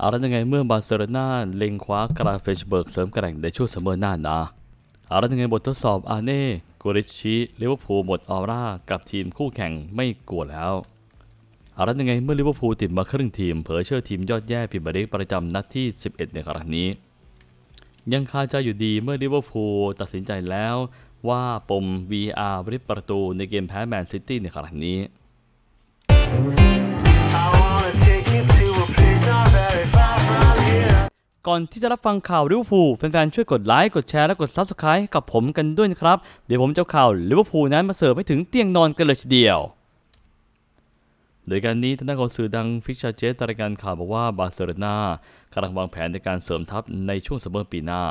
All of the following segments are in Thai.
เอาล้วยังไงเมื่อบาร์เซโลนาเล็งคว้ากราเฟชเบิร์กเสริมแกร่งในช่วงซัมอหน้านะเอาล้วยังไงบททดสอบอาเน่กูริชิลิเวอร์พูลหมดออร่ากับทีมคู่แข่งไม่กลัวแล้วเอาล้วยังไงเมื่อลิเวอร์พูลติดมาครึ่งทีม เผยเชื่อทีมยอดแย่พิมพ์บริกประจำนัดที่ 11 ในครั้งนี้ ยังคาใจอยู่ดีเมื่อลิเวอร์พูลตัดสินใจแล้วว่าปม VR ริบประตูในเกมแพ้แมนซิตี้ในครั้งนี้ ก่อนที่จะรับฟังข่าวลิเวอร์พูลแฟนๆ ช่วยกดไลค์ กดแชร์ และกด Subscribe กับผมกันด้วยนะครับ เดี๋ยวผมจะเอาข่าวลิเวอร์พูลนั้นมาเสิร์ฟให้ถึงเตียงนอนกันเลยทีเดียว โดยการนี้ทางด้านของสื่อดังฟิกชาเจตรายงานข่าวบอกว่าบาร์เซโลนากำลังวางแผนในการเสริมทัพในช่วงซัมเมอร์ปีหน้า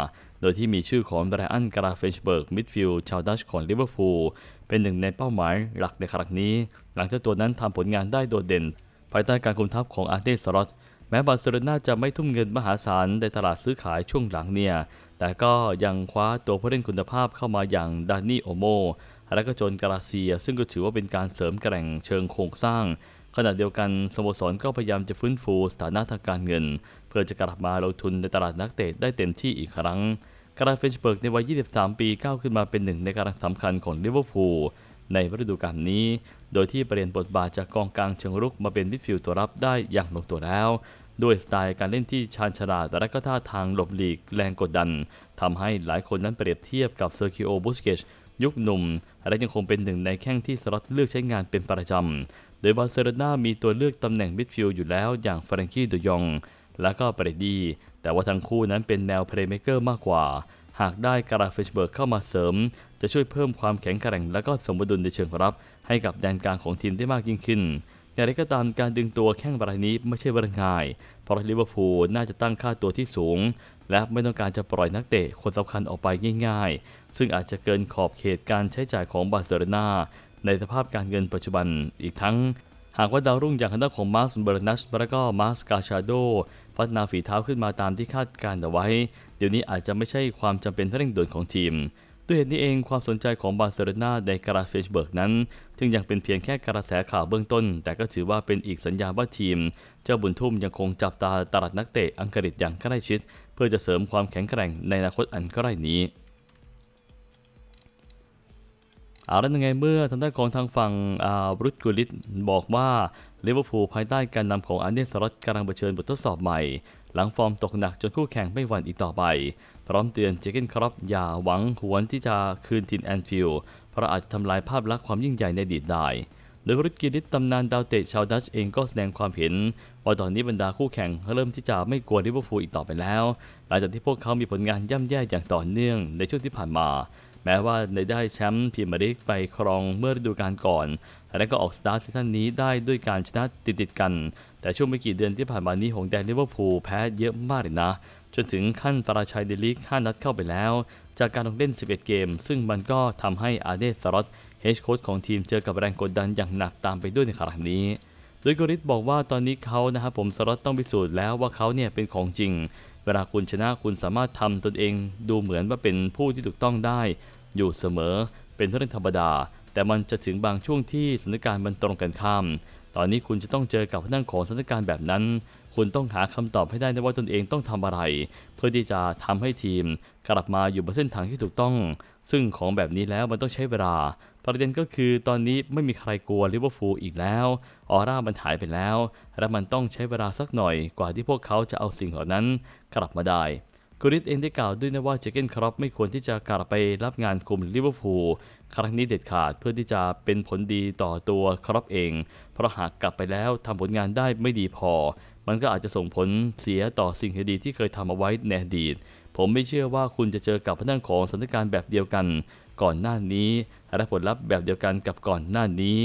โดยที่มีชื่อของไบรอันกราเฟนชเบิร์กมิดฟิลด์ชาวดัชของลิเวอร์พูลเป็นหนึ่งในเป้าหมายหลักในครั้งนี้ หลังจากตัวนั้นทำผลงานได้โดดเด่น ภายใต้การคุมทัพของอาร์เตสลอต แม้บาร์เซโลนาจะไม่ทุ่มเงินมหาศาลในตลาดซื้อขายช่วงหลังเนี่ย แต่ก็ยังคว้าตัวผู้เล่นคุณภาพเข้ามาอย่างดานนี่โอโม และก็โจนกราเซีย ซึ่งก็ถือว่าเป็นการเสริมแกร่งเชิงโครงสร้าง ขณะเดียวกันสโมสรก็พยายามจะฟื้นฟูสถานะทางการเงิน เพื่อจะกลับมาลงทุนในตลาดนักเตะได้เต็มที่อีกครั้งกราเฟนชเบิร์กในวัย 23 ปีก้าวขึ้นมาเป็นหนึ่งในกำลังสำคัญของลิเวอร์พูล ในฤดูกาลนี้ โดยที่เปลี่ยนบทบาทจากกองกลางเชิงรุกมาเป็นมิดฟิลด์ตัวรับได้อย่างลงตัวแล้วด้วยสไตล์การเล่นที่ชาญฉลาดและก็ท่าทางหลบหลีกแรงกดดันทำให้หลายคนนั้นเปรียบเทียบกับเซอร์คิโอบุสเกชยุคหนุ่ม และยังคงเป็นหนึ่งในแข้งที่สล็อตเลือกใช้งานเป็นประจำ โดยบาร์เซโลนามีตัวเลือกตำแหน่งมิดฟิลด์อยู่แล้วอย่างฟรังกี้ดยอง และก็เปรดี แต่ว่าทั้งคู่นั้นเป็นแนวเพลย์เมเกอร์มากกว่า หากได้การาเฟชเบิร์กเข้ามาเสริม จะช่วยเพิ่มความแข็งแกร่ง และก็สมดุลในเชิงรับ ให้กับแดนกลางของทีมได้มากยิ่งขึ้นอย่างไรก็ตามการดึงตัวแข้งรายนี้ไม่ใช่เรื่องง่าย เพราะลิเวอร์พูลน่าจะตั้งค่าตัวที่สูง และไม่ต้องการจะปล่อยนักเตะคนสำคัญออกไปง่าย ๆ ซึ่งอาจจะเกินขอบเขตการใช้จ่ายของบาร์เซโลนาในสภาพการเงินปัจจุบันอีกทั้ง หากว่าดาวรุ่งอย่างทางด้านของมาร์สเบอร์นัชและก็มาร์สกาชาโดพัฒนาฝีเท้าขึ้นมาตามที่คาดการณ์เอาไว้ เดี๋ยวนี้อาจจะไม่ใช่ความจำเป็นเร่งด่วนของทีม ด้วยเหตุนี้เองความสนใจของบาร์เซโลนาในกราเฟชเบิร์กนั้น จึงยังเป็นเพียงแค่กระแสข่าวเบื้องต้น แต่ก็ถือว่าเป็นอีกสัญญาณว่าทีม เจ้าบุญทุ่มยังคงจับตาตลาดนักเตะอังกฤษอย่างใกล้ชิด เพื่อจะเสริมความแข็งแกร่งในอนาคตอันใกล้นี้เอาแล้วยังไงเมื่อทางด้านของทางฝั่งอาบรุตกูลิตบอกว่าลิเวอร์พูลภายใต้การนำของอันเดนสล็อตกำลังเผชิญบททดสอบใหม่ หลังฟอร์มตกหนักจนคู่แข่งไม่หวั่นอีกต่อไป พร้อมเตือนเจเกนครอปอย่าหวังหวนที่จะคืนทีมแอนฟิลด์เพราะอาจจะทำลายภาพลักษณ์ความยิ่งใหญ่ในอดีตได้โดยบรุตกิลิตตำนานดาวเตะชาวดัชเองก็แสดงความเห็นว่าตอนนี้บรรดาคู่แข่งเริ่มที่จะไม่กลัวลิเวอร์พูลอีกต่อไปแล้ว หลังจากที่พวกเขามีผลงานย่ำแย่อย่างต่อเนื่องในช่วงที่ผ่านมา แม้ว่าในได้แชมป์พรีเมียร์ลีกไปครองเมื่อฤดูกาลก่อน และก็ออกสตาร์ทซีซั่นนี้ได้ด้วยการชนะติดๆกัน แต่ช่วงไม่กี่เดือนที่ผ่านมานี้ของแดนลิเวอร์พูลแพ้เยอะมากเลยนะ จนถึงขั้นปราชัยในลีก5นัดเข้าไปแล้ว จากการลงเล่น 11 เกม ซึ่งมันก็ทำให้อาเดสลอตเฮดโค้ชของทีมเจอกับแรงกดดันอย่างหนักตามไปด้วยในครั้งนี้ โดยกริสบอกว่าตอนนี้เขานะครับผมสล็อตต้องพิสูจน์แล้วว่าเขาเนี่ยเป็นของจริง เวลาคุณชนะคุณสามารถทำตนเองดูเหมือนว่าเป็นผู้ที่ถูกต้องได้ อยู่เสมอเป็นเรื่องธรรมดา แต่มันจะถึงบางช่วงที่สถานการณ์มันตรงกันข้าม ตอนนี้คุณจะต้องเจอกับเรื่งของสถานการณ์แบบนั้น คุณต้องหาคำตอบให้ได้นะว่าตนเองต้องทำอะไร เพื่อที่จะทำให้ทีมกลับมาอยู่บนเส้นทางที่ถูกต้อง ซึ่งของแบบนี้แล้วมันต้องใช้เวลา ประเด็นก็คือตอนนี้ไม่มีใครกลัวลิเวอร์พูลอีกแล้ว ออร่ามันหายไปแล้ว และมันต้องใช้เวลาสักหน่อยกว่าที่พวกเขาจะเอาสิ่งเหล่านั้นกลับมาได้ กริสเองได้กล่าวด้วยนะว่าเจเกนครอปไม่ควรที่จะกลับไปรับงานคุมลิเวอร์พูลครั้งนี้เด็ดขาดเพื่อที่จะเป็นผลดีต่อตัวครอปเอง เพราะหากกลับไปแล้วทำผลงานได้ไม่ดีพอ มันก็อาจจะส่งผลเสียต่อสิ่งดีที่เคยทำเอาไว้ในอดีต ผมไม่เชื่อว่าคุณจะเจอกับพนักของสถานการณ์แบบเดียวกัน ก่อนหน้านี้และผลลัพธ์แบบเดียวกันกับก่อนหน้านี้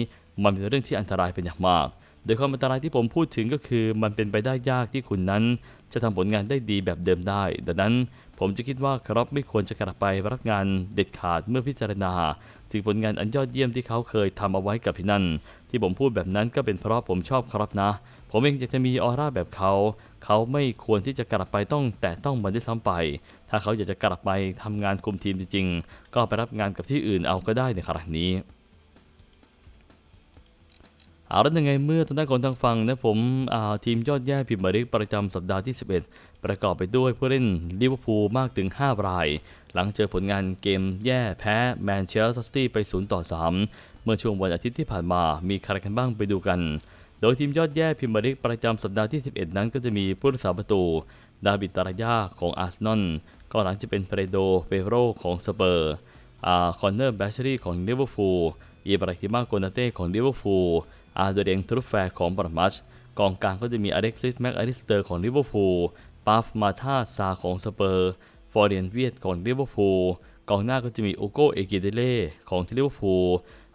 มันเป็นเรื่องที่อันตรายเป็นอย่างมาก โดยความอันตรายที่ผมพูดถึงก็คือมันเป็นไปได้ยากที่คุณนั้น จะทำผลงานได้ดีแบบเดิมได้ ดังนั้นผมจะคิดว่าครอปไม่ควรจะกลับไปรับงานเด็ดขาดเมื่อพิจารณา ถึงผลงานอันยอดเยี่ยมที่เขาเคยทำเอาไว้กับที่นั่น ที่ผมพูดแบบนั้นก็เป็นเพราะผมชอบครอปนะ ผมเองอยากจะมีออร่าแบบเขา เขาไม่ควรที่จะกลับไปต้องแต่ต้องมันได้ซ้ำไป ถ้าเขาอยากจะกลับไปทำงานคุมทีมจริงๆก็ไปรับงานกับที่อื่นเอาก็ได้ในขณะนี้ เอาแล้วยังไงเมื่อทางด้านของทางฝั่งนะผมทีมยอดแย่พิมพ์มาริกประจำสัปดาห์ที่ 11 ประกอบไปด้วยผู้เล่นลิเวอร์พูลมากถึง 5 ราย หลังเจอผลงานเกมแย่แพ้แมนเชสเตอร์ซิตี้ไป 0 ต่อ 3 เมื่อช่วงวันอาทิตย์ที่ผ่านมามีใครกันบ้างไปดูกัน โดยทีมยอดแย่พิมพ์มาริกประจำสัปดาห์ที่ 11 นั้นก็จะมีผู้รักษาประตู ดาวิดตารายาของอาร์เซนอลก็หลังจะเป็นเปโดเปโรของสเปอร์คอนเนอร์แบชรีของลิเวอร์พูลอิบราฮิมาโกนาเต้ของลิเวอร์พูล อาร์เดเดงทรุฟแฟร์ของบรมัชกองกลางก็จะมีอเล็กซิสแม็กอลิสเตอร์ของลิเวอร์พูลปาฟมาธาซาของสเปอร์ฟอร์เรียนเวียตของลิเวอร์พูลกองหน้าก็จะมีโอโกเอกิเดเล่ของลิเวอร์พูล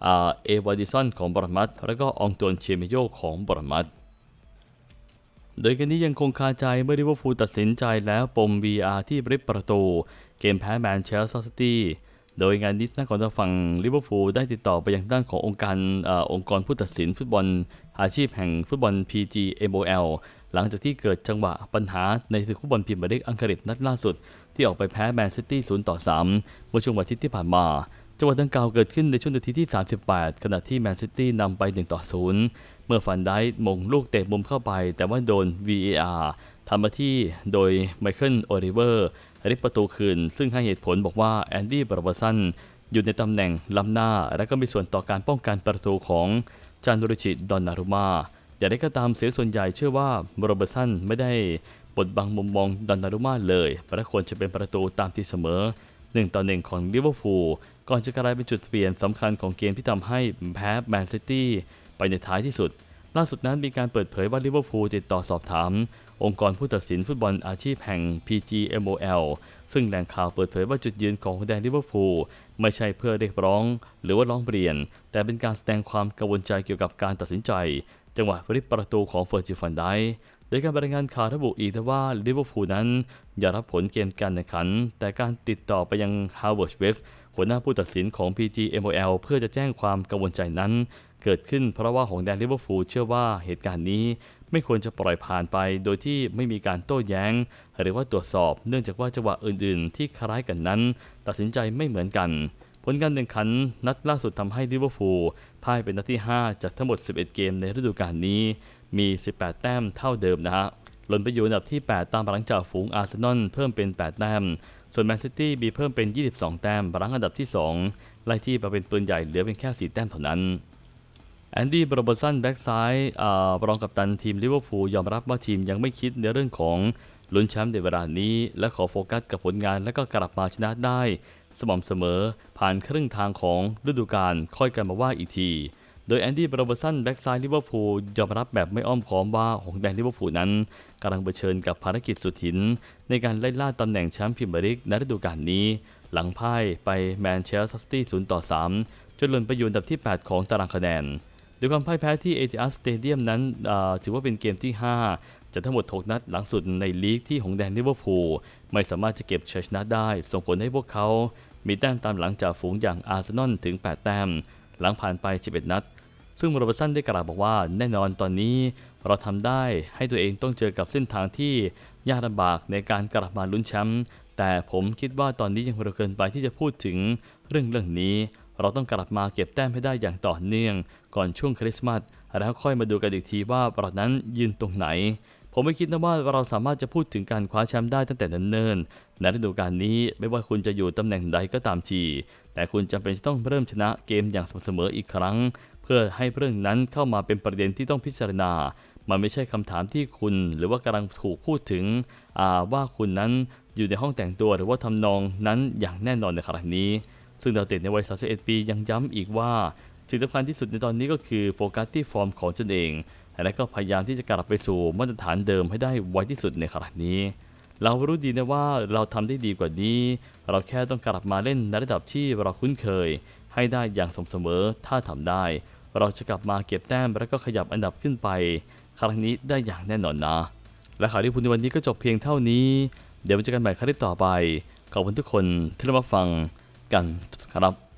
เอวาดิสันของบรมัชแล้วก็อองตวนเชเมโยของบรมัชโดยกันนี้ยังคงคาใจเมื่อลิเวอร์พูลตัดสินใจแล้วปม VR ที่ริบประตู เกมแพ้แมนเชสเตอร์ซิตี้ โดยงานนี้นักกอนทางฝั่งลิเวอร์พูลได้ติดต่อไปยังด้านขององค์การออองค์กรผู้ตัดสินฟุตบอลอาชีพแห่งฟุตบอล PGMOL หลังจากที่เกิดจังหวะปัญหาในศึกฟุตบอลพรีเมียร์ลีกอังกฤษนัดล่าสุด ที่ออกไปแพ้แมนซิตี้0ต่อ3เมื่อช่วงวันอาทิตย์ที่ผ่านมาจังหวะดังกล่าวเกิดขึ้นในช่วงนาทีที่ 38 ขณะที่แมนซิตี้นำไป1ต่อ0เมื่อฟันได้มงลูกเตะมุมเข้าไป แต่ว่าโดน VAR ทำมาที่โดยไมเคิลโอริเวอร์ริบประตูคืน ซึ่งให้เหตุผลบอกว่าแอนดี้บรอบสันอยู่ในตำแหน่งล้ำหน้า และก็มีส่วนต่อการป้องกันประตูของจานดุริชิดอนนารุมาอย่างไรก็ตามเสียงส่วนใหญ่เชื่อว่าโรเบร์ตสันไม่ได้บดบังมุมมองดอนนารุมาเลยและควรจะเป็นประตูตามที่เสมอ1ต่อ1ของลิเวอร์พูลก่อนจะกลายเป็นจุดเปลี่ยนสำคัญของเกมที่ทำให้แพ้แมนซิตี้ไปในท้ายที่สุด ล่าสุดนั้นมีการเปิดเผยว่าลิเวอร์พูลติดต่อสอบถาม องค์กรผู้ตัดสินฟุตบอลอาชีพแห่ง PGMOL ซึ่งแหล่งข่าวเปิดเผยว่าจุดยืนของแดนลิเวอร์พูลไม่ใช่เพื่อเรียกร้อง หรือว่าร้องเรียน แต่เป็นการแสดงความกังวลใจเกี่ยวกับการตัดสินใจ จังหวะริบประตูของเฟอร์จิฟันไดโดยการรายงานข่าวระบุอีกว่าลิเวอร์พูลนั้นอย่ารับผลเกมการแข่งขัน แต่การติดต่อไปยังฮาวเวิร์ดเวฟหัวหน้าผู้ตัดสินของ PGMOL เพื่อจะแจ้งความกังวลใจนั้น เกิดขึ้นเพราะว่าของแดนลิเวอร์พูลเชื่อว่าเหตุการณ์นี้ไม่ควรจะปล่อยผ่านไปโดยที่ไม่มีการโต้แย้ง หรือว่าตรวจสอบเนื่องจากว่าจังหวะอื่นๆ ที่คล้ายกันนั้น ตัดสินใจไม่เหมือนกัน ผลการแข่งขันนัดล่าสุดทำให้ลิเวอร์พูลพ่ายเป็นนัดที่ 5 จากทั้งหมด 11 เกมในฤดูกาลนี้มี 18 แต้มเท่าเดิมนะฮะหล่นไปอยู่อันดับที่ 8 ตามหลังจากฝูงอาร์เซนอลเพิ่มเป็น 8 แต้ม ส่วนแมนซิตี้มีเพิ่มเป็น 22 แต้มหลังอันดับที่ 2 ไล่ที่มาเป็นปืนใหญ่เหลือเพียงแค่ 4 แต้มเท่านั้น แอนดี้บรอบสันแบ็กซ้ายรองกัปตันทีมลิเวอร์พูลยอมรับว่าทีมยังไม่คิดในเรื่องของลุ้นแชมป์ในเวลานี้ และขอโฟกัสกับผลงานและก็กลับมาชนะได้ สม่ำเสมอผ่านครึ่งทางของฤดูกาลค่อยกันมาว่าอีกที โดยแอนดี้บรอบสันแบ็กซ้ายลิเวอร์พูลยอมรับแบบไม่อ้อมค้อมว่าของแดนลิเวอร์พูลนั้นกำลังเผชิญกับภารกิจสุดหิน ในการไล่ล่าตำแหน่งแชมป์พรีเมียร์ลีกในฤดูกาลนี้ หลังพ่ายไปแมนเชสเตอร์ซิตี้0ต่อ3จนหล่นไปอยู่อันดับที่ 8 ของตารางคะแนน โดยความพ่ายแพ้ที่เอจิอัสสเตเดียมนั้นถือว่าเป็นเกมที่ 5จากทั้งหมด 6 นัดหลังสุดในลีกที่หงแดงลิเวอร์พูลไม่สามารถจะเก็บชัยชนะได้ ส่งผลให้พวกเขา มีแต้มตามหลังจากฝูงอย่างอาร์เซนอลถึง 8 แต้ม หลังผ่านไป 11 นัด ซึ่งโรเบร์ตสันได้กล่าวบอกว่าแน่นอนตอนนี้เราทำได้ให้ตัวเองต้องเจอกับเส้นทางที่ยากลำบากในการกลับมาลุ้นแชมป์แต่ผมคิดว่าตอนนี้ยังเร็วเกินไปที่จะพูดถึงเรื่องเรื่องนี้ เราต้องกลับมาเก็บแต้มให้ได้อย่างต่อเนื่อง ก่อนช่วงคริสต์มาสแล้วค่อยมาดูกันอีกทีว่าเรานั้นยืนตรงไหน ผมไม่คิดนะว่าเราสามารถจะพูดถึงการคว้าแชมป์ได้ตั้งแต่เนิ่นๆในฤดูกาลนี้ไม่ว่าคุณจะอยู่ตำแหน่งใดก็ตามที แต่คุณจำเป็นจะต้องเริ่มชนะเกมอย่างสม่ำเสมออีกครั้ง เพื่อให้เรื่องนั้นเข้ามาเป็นประเด็นที่ต้องพิจารณามันไม่ใช่คำถามที่คุณหรือว่ากำลังถูกพูดถึงว่าคุณนั้นอยู่ในห้องแต่งตัวหรือว่าทำนองนั้นอย่างแน่นอนในขณะนี้ ซึ่งดาวเตะในวัย 31 ปียังย้ำอีกว่าสิ่งสำคัญที่สุดในตอนนี้ก็คือโฟกัสที่ฟอร์มของตนเอง และก็พยายามที่จะกลับไปสู่มาตรฐานเดิมให้ได้ไวที่สุดในขณะนี้ เรารู้ดีนะว่าเราทำได้ดีกว่านี้ เราแค่ต้องกลับมาเล่นในระดับที่เราคุ้นเคย ให้ได้อย่างสม่ำเสมอถ้าทำได้ เราจะกลับมาเก็บแต้มและก็ขยับอันดับขึ้นไป ครั้งนี้ได้อย่างแน่นอนนะ และข่าวที่พูดในวันนี้ก็จบเพียงเท่านี้ เดี๋ยวมาเจอกันใหม่คลิปต่อไปขอบคุณทุกคนที่รับฟัง กันครับ